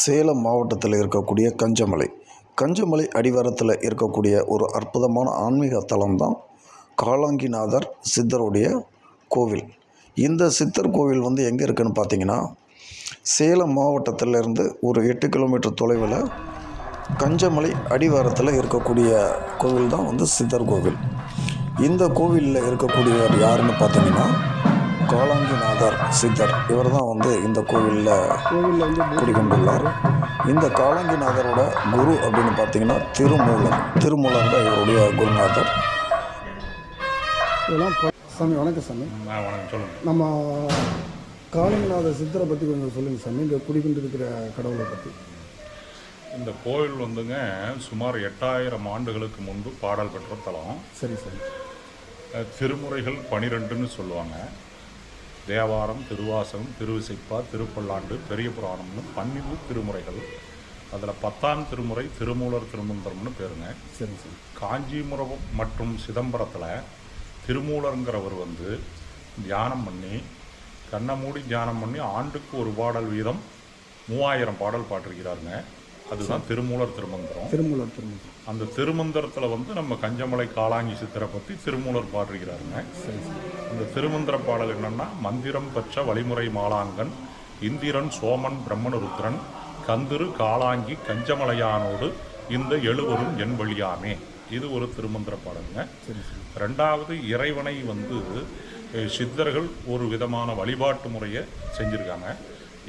சேலம் மாவட்டத்தில் இருக்கக்கூடிய கஞ்சமலை. கஞ்சமலை அடிவாரத்தில் இருக்கக்கூடிய ஒரு அற்புதமான ஆன்மீக தலம் தான் காலாங்கிநாதர் சித்தருடைய கோவில். இந்த சித்தர் கோவில் வந்து எங்கே இருக்குதுன்னு பார்த்தீங்கன்னா சேலம் மாவட்டத்திலேருந்து ஒரு எட்டு கிலோமீட்டர் தொலைவில் கஞ்சமலை அடிவாரத்தில் இருக்கக்கூடிய கோவில் தான் வந்து சித்தர் கோவில். இந்த கோவிலில் இருக்கக்கூடியவர் யாருன்னு பார்த்தீங்கன்னா காலாங்கிநாதர் சித்தர். இவர் தான் வந்து இந்த கோவிலில் கோவிலில் வந்து குடிகொண்டுள்ளார். இந்த காலாங்கிநாதரோட குரு அப்படின்னு பார்த்தீங்கன்னா திருமூலர். திருமூலர் தான் இவருடைய குருநாதர். இதெல்லாம் சாமி வணக்கம் சாமி. நம்ம காளிங்கநாத சித்தரை பற்றி கொஞ்சம் சொல்லுங்கள் சாமி. இந்த குடிக்கொண்டு இருக்கிற கடவுளை பற்றி இந்த கோவில் வந்துங்க சுமார் எட்டாயிரம் ஆண்டுகளுக்கு முன்பு பாடல் பெற்ற தலம். சரி அஹ், திருமுறைகள் பனிரெண்டுன்னு சொல்லுவாங்க. தேவாரம் திருவாசகம் திருவிசைப்பா திருப்பல்லாண்டு பெரிய புராணம்னு பன்னிரு திருமுறைகள். அதில் பத்தாம் திருமுறை திருமூலர் திருமந்திரம்னு பேருங்க. சரி சாமி காஞ்சிபுரம் மற்றும் சிதம்பரத்தில் திருமூலருங்கிறவர் வந்து தியானம் பண்ணி கண்ணை மூடி தியானம் பண்ணி ஆண்டுக்கு ஒரு பாடல் வீதம் மூவாயிரம் பாடல் பாட்டிருக்கிறாருங்க அதுதான் திருமூலர் திருமந்திரம். திருமூலர் திருமூலர் அந்த திருமந்திரத்தில் வந்து நம்ம கஞ்சமலை காளாங்கி சித்தரை பற்றி திருமூலர் பாடுகிறாருங்க சரி சாமி இந்த திருமந்திர பாடல் என்னன்னா மந்திரம் பெற்ற வழிமுறை மாலாங்கன் இந்திரன் சோமன் பிரம்மனுருத்ரன் கந்திரு காளாங்கி கஞ்சமலையானோடு இந்த எழுவரும் என் வழியாமே. இது ஒரு திருமந்திர பாடலுங்க. ரெண்டாவது இறைவனை வந்து சித்தர்கள் ஒரு விதமான வழிபாட்டு முறையை செஞ்சுருக்காங்க.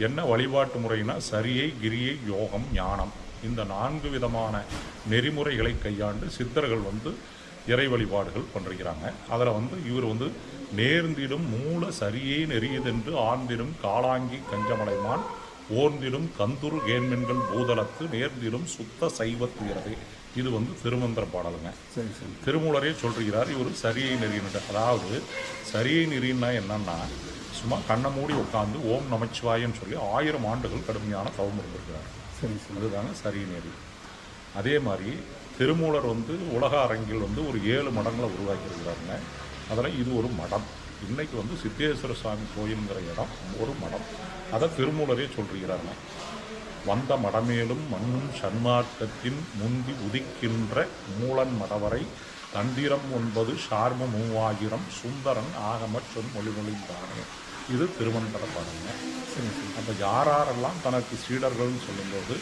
என்ன வழிபாட்டு முறைனா சரியை கிரியை யோகம் ஞானம். இந்த நான்கு விதமான நெறிமுறைகளை கையாண்டு சித்தர்கள் வந்து இறை வழிபாடுகள் பண்ணிருக்கிறாங்க அதில் வந்து இவர் வந்து நேர்ந்திடும் மூல சரியே நெறியதென்று ஆழ்ந்திடும் காளாங்கி கஞ்சமலைமான் ஓர்ந்திடும் கந்துரு கேன்மென்கள் பூதலத்து நேர்ந்திடும் சுத்த சைவத்துயரதே இது வந்து திருமந்திர பாடலுங்க. திருமூலரே சொல்கிறார் இவர் சரியை நெறியினர் அதாவது சரியை நெறின்னா என்னன்னா சும்மா கண்ணை மூடி உட்காந்து ஓம் நமச்சிவாயன்னு சொல்லி ஆயிரம் ஆண்டுகள் கடுமையான தவம் இருந்திருக்கிறார். அதுதாங்க சரி நெறி. அதே மாதிரி திருமூலர் வந்து உலக அரங்கில் வந்து ஒரு ஏழு மடங்களை உருவாக்கியிருக்கிறாருங்க. அதில் இது ஒரு மடம். இன்றைக்கி வந்து சித்தேஸ்வர சுவாமி கோயிலுங்கிற இடம் ஒரு மடம். அதை திருமூலரே சொல்கிறாருங்க வந்த மடமேலும் மண்ணும் சன்மார்க்கத்தின் முந்தி உதிக்கின்ற மூலன் மடவரை தந்திரம் ஒன்பது சார்ம மூவாயிரம் சுந்தரன் ஆகம சொல் மொழிமொழிந்தானே இது திருவந்தர பாடங்க சரி அப்போ யாரெல்லாம் தனக்கு சீடர்கள்னு சொல்லும்போது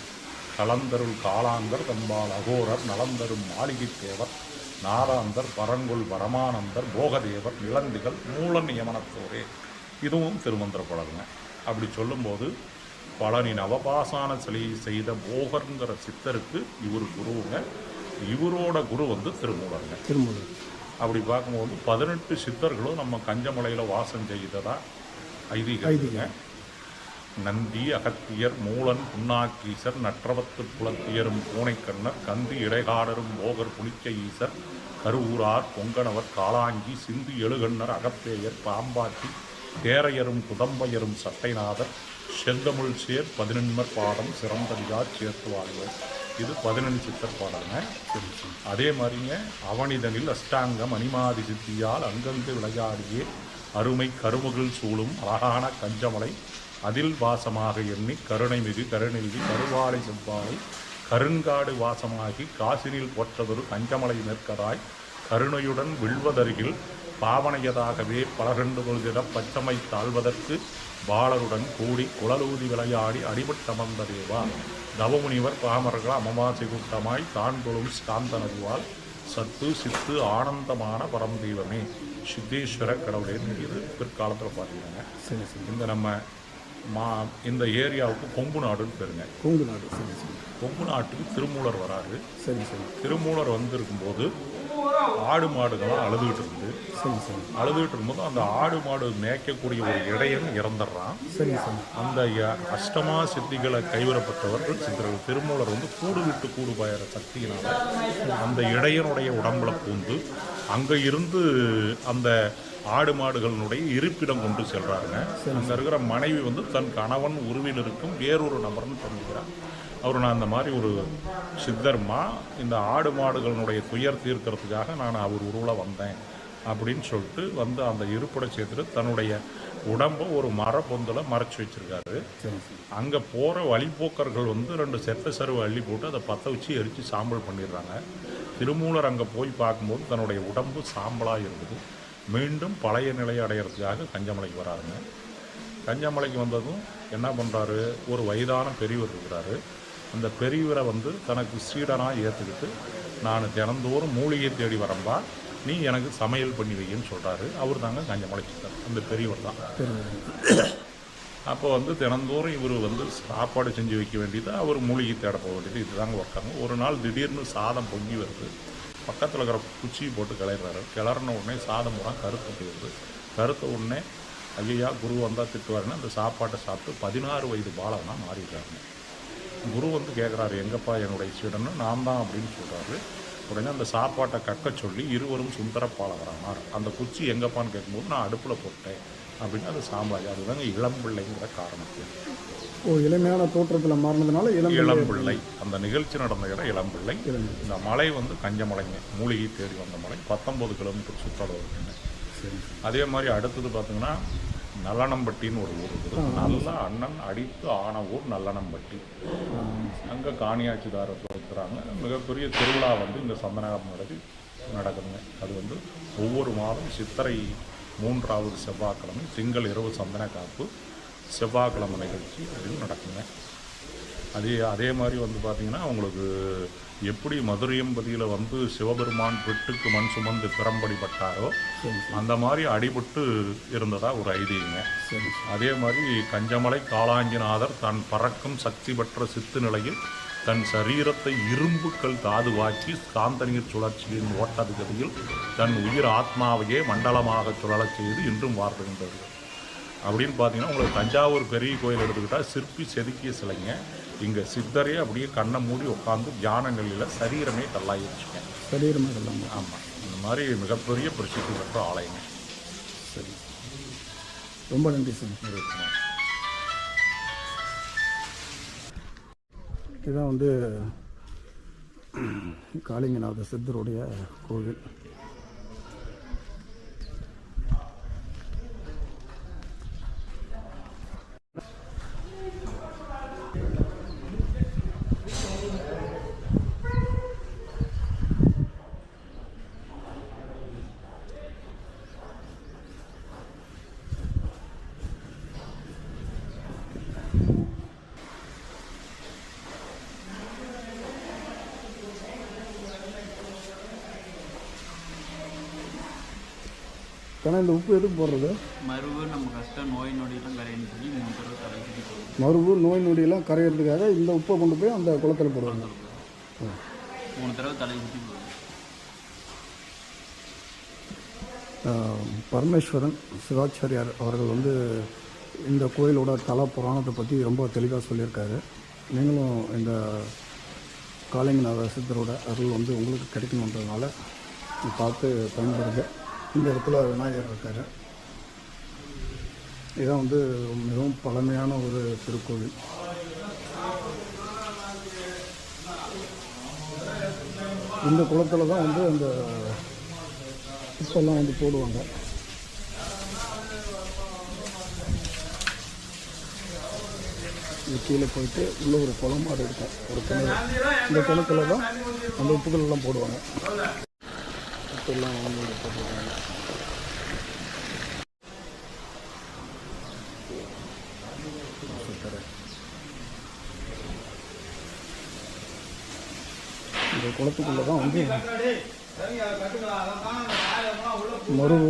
கலந்தருள் காளாந்தர் தம்பால் அகோரர் நலந்தரும் மாளிகை தேவர் நாராந்தர் பரங்குல் பரமானந்தர் போகதேவர் நிலந்திகள் மூல நியமனத்தோரே இதுவும் திருமந்திர படகுங்க அப்படி சொல்லும்போது பழனி நவபாசான சிலையை செய்த போகர்ங்கிற சித்தருக்கு இவர் குருவுங்க இவரோட குரு வந்து திருமூலருங்க. திருமூலர். அப்படி பார்க்கும்போது பதினெட்டு சித்தர்களும் நம்ம கஞ்சமலையில் வாசம் செய்ததா ஐதீகங்க நந்தி அகத்தியர் மூலன் புன்னாக்கீசர் நற்றவத்து குலத்தியரும் பூனைக்கண்ணர் கந்தி இடைகாடரும் போகர் புளிச்ச ஈசர் கருவூரார் பொங்கனவர் காளாங்கி சிந்து எழுகண்ணர் அகப்பேயர் பாம்பாட்டி தேரையரும் குதம்பையரும் சட்டைநாதர் செந்தமிழ் சேர் பதினெண்மர் பாடம் சிறந்தடியார் சேர்த்து வாழ்வர் இது பதினெண் சித்தர் பாடல்ங்க. அதே மாதிரிங்க அவனிதனில் அஷ்டாங்கம் அனிமாதி சித்தியால் அங்கங்கு விளையாடியே அருமை கருமகள் சூழும் அழகான கஞ்சமலை அதில் வாசமாக எண்ணி கருணை மிகு கருணெல்வி கருவாளை செவ்வாழை கருங்காடு வாசமாகி காசினில் போற்றதொரு கஞ்சமலை நிற்கதாய் கருணையுடன் விழ்வதருகில் பாவனையதாகவே பலகண்டு கொள்கிற பச்சமை தாழ்வதற்கு பாலருடன் கூடி குழலூதி விளையாடி அடிபட்டமர்ந்த தேவா. தவமுனிவர் பாமர்கள் அமாவாசை கூட்டமாய் தான் கொள்ளும் ஸ்காந்தனதுவால் சத்து சித்து ஆனந்தமான பரம் தெய்வமே சித்தேஸ்வர கடவுளே இது பிற்காலத்தில் பார்த்தீங்கன்னா இந்த நம்ம மா இந்த ஏரியாவுக்கு கொங்கு நாடுன்னு பேருங்க. கொங்கு நாடு சரி சாமி கொங்கு நாட்டுக்கு திருமூலர் வராரு. சரி சாமி திருமூலர் வந்திருக்கும்போது ஆடு மாடுகள்லாம் அழுதுகிட்டு இருந்து. சரி சாமி அழுதுகிட்டு இருக்கும்போது அந்த ஆடு மாடு மேய்க்கக்கூடிய ஒரு இடையன் இறந்துடுறான். சரி சாமி அந்த அஷ்டமா சித்திகளை கைவிடப்பட்டவர்கள் சித்தர்கள் திருமூலர் வந்து கூடு விட்டு கூடு பாயிற சக்தியினால அந்த இடையனுடைய உடம்புல பூந்து அங்கே இருந்து அந்த ஆடு மாடுகளினுடைய இருப்பிடம் கொண்டு செல்றாருங்க. அங்கே இருக்கிற மனைவி வந்து தன் கணவன் உருவில் இருக்கும் வேறொரு நபர்னு தெரிஞ்சுக்கிறார். அவர் நான் அந்த மாதிரி ஒரு சித்தர்மா இந்த ஆடு மாடுகளினுடைய துயர் தீர்க்கறதுக்காக நான் அவர் உருவில் வந்தேன் அப்படின்னு சொல்லிட்டு வந்து அந்த இருப்பிட சேர்த்துட்டு தன்னுடைய உடம்ப ஒரு மர பொந்தில் மறைச்சி வச்சிருக்காரு. சரி சரி. அங்கே போகிற வழிப்போக்கர்கள் வந்து ரெண்டு செத்த சருவை அள்ளி போட்டு அதை பற்ற வச்சு எரித்து சாம்பல் பண்ணிடுறாங்க. திருமூலர் அங்கே போய் பார்க்கும்போது தன்னுடைய உடம்பு சாம்பலாக இருக்குது மீண்டும் பழைய நிலையை அடையிறதுக்காக கஞ்சமலைக்கு வராருங்க. கஞ்சமலைக்கு வந்ததும் என்ன பண்ணுறாரு ஒரு வயதான பெரியவர் இருக்கிறாரு. அந்த பெரியவரை வந்து தனக்கு சீடனாக ஏற்றுக்கிட்டு நான் தினந்தோறும் மூலிகை தேடி வரம்பா. நீ எனக்கு சமையல் பண்ணி வைன்னு சொல்கிறாரு அவர் தாங்க கஞ்சமலைக்கு அந்த பெரியவர் தான். அப்போ வந்து தினந்தோறும் இவர் வந்து சாப்பாடு செஞ்சு வைக்க வேண்டியது அவர் மூலிகை தேட போக வேண்டியது. இதுதாங்க ஒர்க்காங்க ஒரு நாள் திடீர்னு சாதம் பொங்கி வருது. பக்கத்தில் இருக்கிற குச்சியை போட்டு கிளறாரு கிளறின உடனே சாதம் பூரா கருத்து போயிடுது கருத்த உடனே ஐயா குரு வந்தால் திட்டுவாருன்னு அந்த சாப்பாட்டை சாப்பிட்டு பதினாறு வயது பாலவனா மாறிடுறாங்க குரு வந்து கேட்குறாரு எங்கப்பா என்னுடைய சீடன்னு? நான் தான் அப்படின்னு சொல்கிறாரு உடனே அந்த சாப்பாட்டை கக்க சொல்லி இருவரும் சுந்தர பாலவரானார் அந்த குச்சி எங்கப்பான்னு கேட்கும்போது நான் அடுப்பில் போட்டேன் அப்படின்னு அது சாம்பாஜி அதுதாங்க இளம்பிள்ளைங்கிற காரணத்துக்கு ஓ இளமையான தோற்றத்தில் மாறினதுனால இளம் இளம்பிள்ளை அந்த நிகழ்ச்சி நடந்த இடம் இளம்பிள்ளை இந்த மலை வந்து கஞ்சமலைங்க. மூலிகை தேடி வந்த மலை. பத்தொம்பது கிலோமீட்டர் சுற்றளவு. இருக்குங்க அதே மாதிரி அடுத்தது பார்த்தீங்கன்னா நல்லனம்பட்டின்னு ஒரு ஊர் இருக்குது. நல்ல அண்ணன் அடித்து ஆன ஊர் நல்லனம்பட்டி அங்கே காணியாட்சிதாரத்தில் இருக்கிறாங்க மிகப்பெரிய திருவிழா வந்து இந்த சந்தனகம் நடத்தி நடக்குதுங்க. அது வந்து ஒவ்வொரு மாதம் சித்திரை மூன்றாவது செவ்வாய்க்கிழமை திங்கள் இரவு சந்தன காப்பு செவ்வாய்க்கிழமை நிகழ்ச்சி அப்படின்னு நடக்குங்க. அதே அதே மாதிரி வந்து பார்த்திங்கன்னா உங்களுக்கு எப்படி மதுரையம்பதியில் வந்து சிவபெருமான் வெட்டுக்கு மண் சுமந்து பிறம்படிப்பட்டாரோ அந்த மாதிரி அடிபட்டு இருந்ததா ஒரு ஐதீகங்க அதே மாதிரி கஞ்சமலை காளாங்கிநாதர் தான் பறக்கும் சக்தி பெற்ற சித்து நிலையில் தன் சரீரத்தை இரும்புக்கள் தாதுவாக்கி காந்த நீர் சுழற்சியின் ஓட்டதிகதியில் தன் உயிர் ஆத்மாவையே மண்டலமாக சுழலச் செய்து இன்றும் வாழ்கின்றது அப்படின்னு பார்த்தீங்கன்னா உங்களுக்கு தஞ்சாவூர் பெரிய கோயில் எடுத்துக்கிட்டால் சிற்பி செதுக்கிய சிலைங்க. இங்கே சித்தரே அப்படியே கண்ணை மூடி உட்காந்து தியான நிலையில் சரீரமே கல்லாயிருச்சுங்க சரீரமாக இல்லாமல் ஆமாம் இந்த மாதிரி மிகப்பெரிய பிரசித்தி பெற்ற ஆலயங்க சரி. ரொம்ப நன்றி சார். இதுதான் வந்து காளிங்கநாத சித்தருடைய கோவில். ஆனால் இந்த உப்பு எதுக்கு போடுறது? மருவு நம்ம கஷ்டம் நோய் நொடியெல்லாம் கரையன்னு சொல்லி மூணு தடவை தலைக்கு மறுபு நோய் நொடியெல்லாம் கரையிறதுக்காக இந்த உப்பை கொண்டு போய் அந்த குளத்தில் போடுவாங்க. மூணு தடவை தலைக்கு ஆஹ், பரமேஸ்வரன் சிவாச்சாரியார் அவர்கள் வந்து இந்த கோயிலோட தல புராணத்தை பற்றி ரொம்ப தெளிவாக சொல்லியிருக்காரு. நீங்களும் இந்த காளிங்கநாத சித்தரோட அருள் வந்து உங்களுக்கு கிடைக்கணுன்றதுனால பார்த்து பயன்படுங்க இந்த இடத்துல விநாயகர் இருக்கார். இதான் வந்து மிகவும் பழமையான ஒரு திருக்கோவில். இந்த குளத்தில் தான் வந்து அந்த உப்பெல்லாம் வந்து போடுவாங்க. இது கீழே போயிட்டு உள்ள ஒரு குளம் மாதிரி இருக்கும். ஒரு கிணறு. இந்த குளத்தில் தான் அந்த உப்புகள் எல்லாம் போடுவாங்க. உப்பெல்லாம் வந்து இங்க போட்டுருக்காங்க. இந்த குளத்துக்குள்ள தான் வந்து மருவு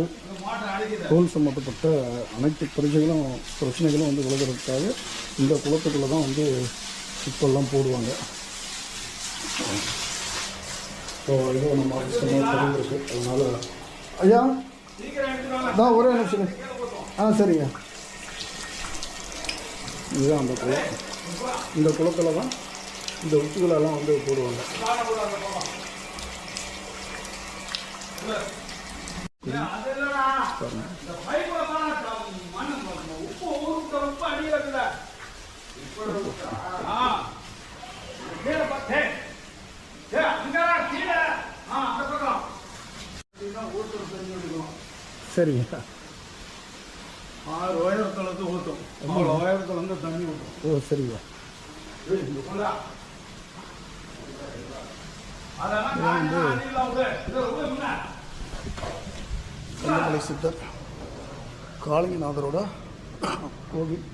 தோல் சம்மந்தப்பட்ட அனைத்து பிரச்சனைகளும் பிரச்சனைகளும் வந்து விலகிறதுக்காக இந்த குளத்துக்குள்ளே தான் வந்து இப்பெல்லாம் போடுவாங்க ஸோ இது நம்ம அதிர்ஷ்டமாக தெரிஞ்சிருக்கு அதனால் ஐயா? தான் ஒரே நிமிஷம் ஆ சரிங்க. இதுதான் அந்த குளம். இந்த குளத்தில் தான் இந்த உப்புகளெல்லாம் வந்து போடுவாங்க. சரிங்க. ஆறு உயரத்துலேருந்து ஊற்றும் அவ்வளோ உயரத்துலேருந்து தண்ணி ஊற்றும் ஓ சரிங்க. வந்து சித்தர் காளிங்கநாதரோட கோவில்.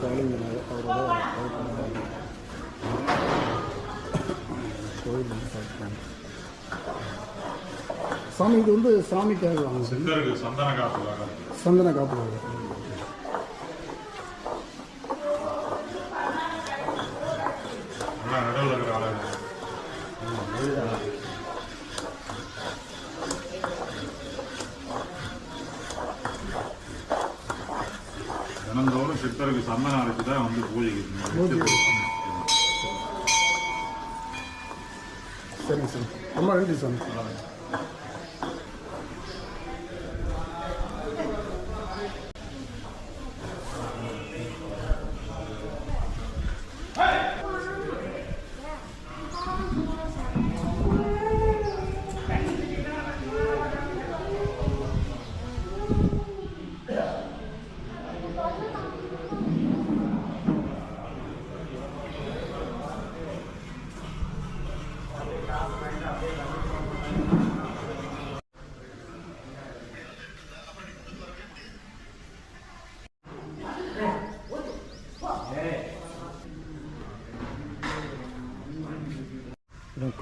காளிங்கநாதர் அவரோட வந்து பார்க்கலாம் சாமி இது வந்து சாமிக்காக சந்தன காப்புக்காக சந்தன காப்பு நல்லா நடுவில் இருக்கிற ஆளு தினந்தோறும் சித்தருக்கு சந்தனம் அரைச்சு தான் வந்து பூஜைக்கு சரிங்க சார். ரொம்ப நன்றி சாமி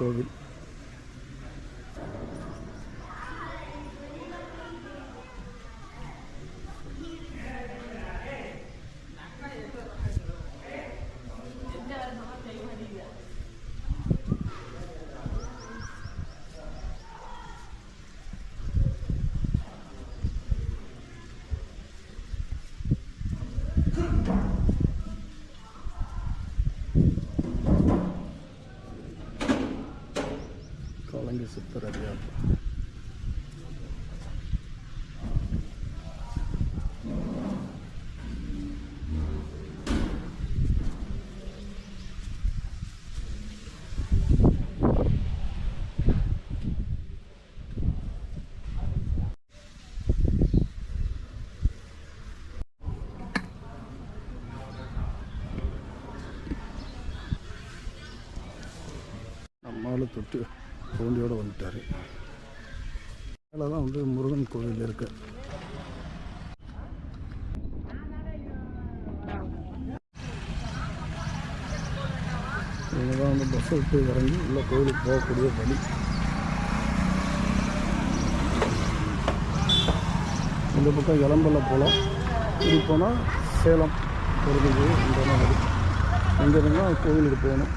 கோவில் நம்மளால தொட்டு தோண்டியோடு வந்துட்டார். மேலே தான் வந்து முருகன் கோவில் இருக்கு. இவங்க தான் வந்து பஸ் விட்டு இறங்கி உள்ள கோவிலுக்கு போகக்கூடிய வழி. இந்த பக்கம் இளம்பல போகலாம் இது போனால் சேலம் பொருந்தது இந்த மாதிரி இங்கே இருந்தால் கோவிலுக்கு போகணும்.